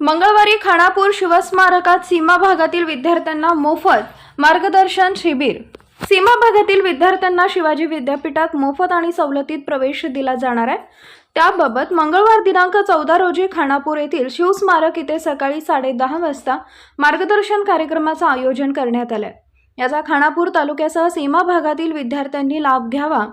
मंगळवारी खानापूर शिवस्मारकात सीमा भागातील विद्यार्थ्यांना मोफत मार्गदर्शन शिबिर. सीमा भागातील विद्यार्थ्यांना शिवाजी विद्यापीठात मोफत आणि सवलतीत प्रवेश दिला जाणार आहे. त्याबाबत मंगळवार दिनांक चौदा रोजी खानापूर येथील शिवस्मारक इथे सकाळी साडेदहा वाजता मार्गदर्शन कार्यक्रमाचं आयोजन करण्यात आलं आहे याचा खानापूर तालुक्यासह सीमा भागातील विद्यार्थ्यांनी लाभ घ्यावा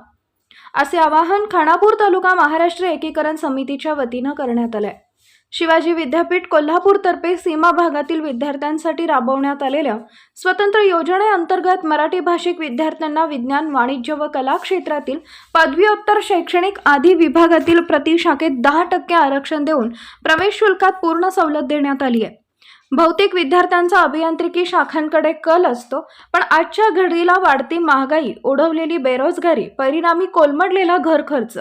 असे आवाहन खानापूर तालुका महाराष्ट्र एकीकरण समितीच्या वतीनं करण्यात आलं आहे शिवाजी विद्यापीठ कोल्हापूरतर्फे सीमा भागातील विद्यार्थ्यांसाठी राबवण्यात आलेल्या स्वतंत्र योजनेअंतर्गत मराठी भाषिक विद्यार्थ्यांना विज्ञान वाणिज्य व कला क्षेत्रातील पदव्युत्तर शैक्षणिक आदी विभागातील प्रतिशाखेत दहा टक्के आरक्षण देऊन प्रवेश शुल्कात पूर्ण सवलत देण्यात आली आहे. बहुतेक विद्यार्थ्यांचा अभियांत्रिकी शाखांकडे कल असतो पण आजच्या घडीला वाढती महागाई ओढवलेली बेरोजगारी परिणामी कोलमडलेला घर खर्च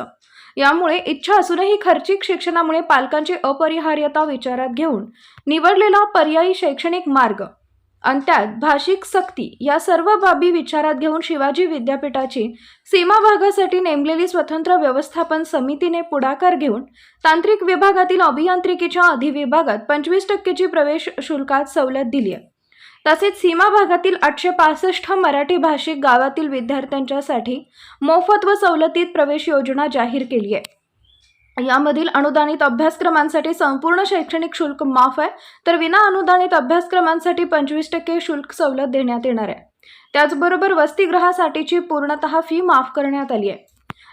यामुळे इच्छा असूनही खर्चिक शिक्षणामुळे पालकांची अपरिहार्यता विचारात घेऊन निवडलेला पर्यायी शैक्षणिक मार्ग अंत्यात भाषिक सक्ती या सर्व बाबी विचारात घेऊन शिवाजी विद्यापीठाची सीमा भागासाठी नेमलेली स्वतंत्र व्यवस्थापन समितीने पुढाकार घेऊन तांत्रिक विभागातील अभियांत्रिकीच्या अधिविभागात पंचवीस टक्केची प्रवेश शुल्कात सवलत दिली आहे. तसेच सीमा भागातील आठशे पासष्ट मराठी भाषिक गावातील विद्यार्थ्यांच्यासाठी मोफत व सवलतीत प्रवेश योजना जाहीर केली आहे. यामधील अनुदानित अभ्यासक्रमांसाठी संपूर्ण शैक्षणिक शुल्क माफ आहे. तर विना अनुदानित अभ्यासक्रमांसाठी पंचवीस टक्के शुल्क सवलत देण्यात येणार आहे. त्याचबरोबर वसतिगृहासाठीची पूर्णतः फी माफ करण्यात आली आहे.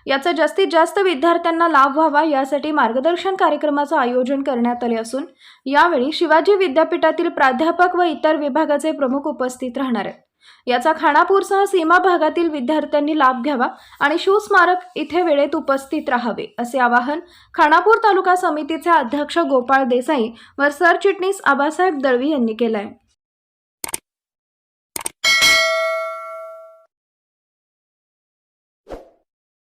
याचा जास्तीत जास्त विद्यार्थ्यांना लाभ व्हावा यासाठी मार्गदर्शन कार्यक्रमाचं आयोजन करण्यात आले असून यावेळी शिवाजी विद्यापीठातील प्राध्यापक व इतर विभागाचे प्रमुख उपस्थित राहणार आहेत. याचा खानापूरसह सीमा भागातील विद्यार्थ्यांनी लाभ घ्यावा आणि शिवस्मारक इथे वेळेत उपस्थित राहावे असे आवाहन खानापूर तालुका समितीचे अध्यक्ष गोपाळ देसाई व सरचिटणीस आबासाहेब दळवी यांनी केलं आहे